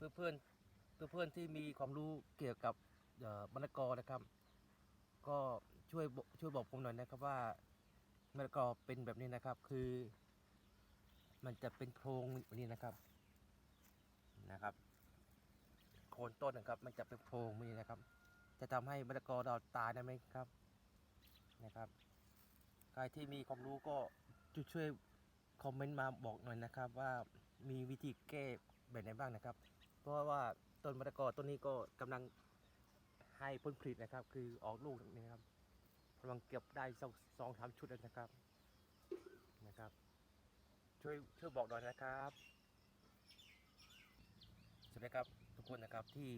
เพื่อเพื่อนเพื่อเพื่อนที่มีความรู้เกี่ยวกับมะละกอนะครับ ก็ช่วยช่วยบอกผมหน่อยนะครับว่ามะละกอเป็นแบบนี้นะครับ คือ มันจะเป็นโพรงแบบนี้นะครับนะครับโคนต้นนะครับ มันจะเป็นโพรงแบบนี้นะครับ จะทำให้มะละกอเราตายได้ไหมครับนะครับใครที่มีความรู้ก็ช่วยคอมเมนต์มาบอกหน่อยนะครับ ว่ามีวิธีแก้แบบไหนบ้างนะครับ เพราะว่าต้นมะละกอต้นนี้ก็กำลังให้ผลผลิตนะครับ คือออกลูกนี่นะครับกำลังเก็บได้สองสองสามชุดแล้วนะครับนะครับ ช่วยช่วยบอกหน่อยนะครับสวัสดีครับทุกคนนะครับที่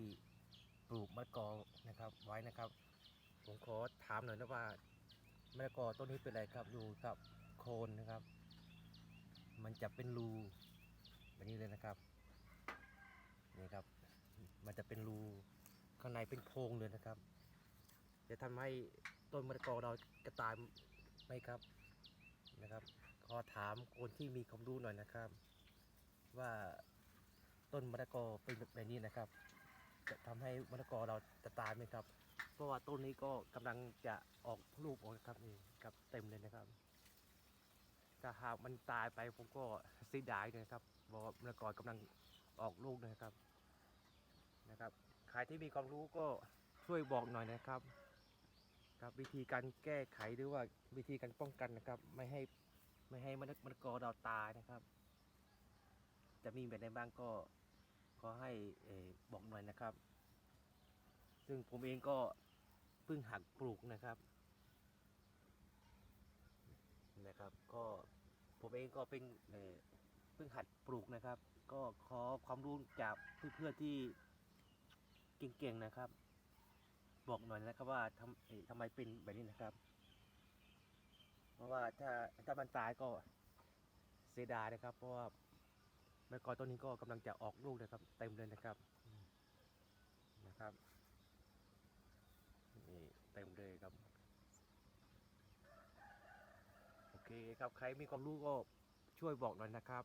ปลูกมะละกอนะครับไว้นะครับ ผมขอถามหน่อยนะว่ามะละกอต้นนี้เป็นอะไรครับอยู่กับโคนนะครับ มันจะเป็นรูแบบนี้เลยนะครับ นี่ครับ มันจะเป็นรูข้างในเป็นโพรงเลยนะครับ จะทำให้ต้นมะละกอเรากระตายไหมครับนะครับ ขอถามคนที่มีความรู้หน่อยนะครับ ว่าต้นมะละกอเป็นแบบนี้นะครับ จะทำให้มะละกอเราจะตายไหมครับ เพราะว่าต้นนี้ก็กำลังจะออกลูกออกนะครับนี่ครับเต็มเลยนะครับถ้าหากมันตายไปผมก็เสียดายเลยนะครับบอกว่ามะละกอกำลังออกลูกนะครับ ครับ ใครที่มีความรู้ก็ช่วยบอกหน่อยนะครับ ครับวิธีการแก้ไขหรือว่าวิธีการป้องกันนะครับ ไม่ให้ไม่ให้มะละมะละกอเราตายนะครับ จะมีแบบไหนบ้างก็ขอให้บอกหน่อยนะครับ ซึ่งผมเองก็เพิ่งหักปลูกนะครับนะครับก็ผมเองก็เป็นเอ่อเพิ่งหัดปลูกนะครับ ก็ขอความรู้จากเพื่อนๆที่ เก่งๆนะครับ บอกหน่อยนะครับว่าทำทำไมเป็นแบบนี้นะครับ เพราะว่าถ้าถ้ามันตายก็เสียดายนะครับ เพราะว่าแมะกอต้นนี้ก็กำลังจะออกลูกนะครับ เต็มเลยนะครับนะครับนี่เต็มเลยครับโอเคครับใครมีความรู้ก็ช่วยบอกหน่อยนะครับ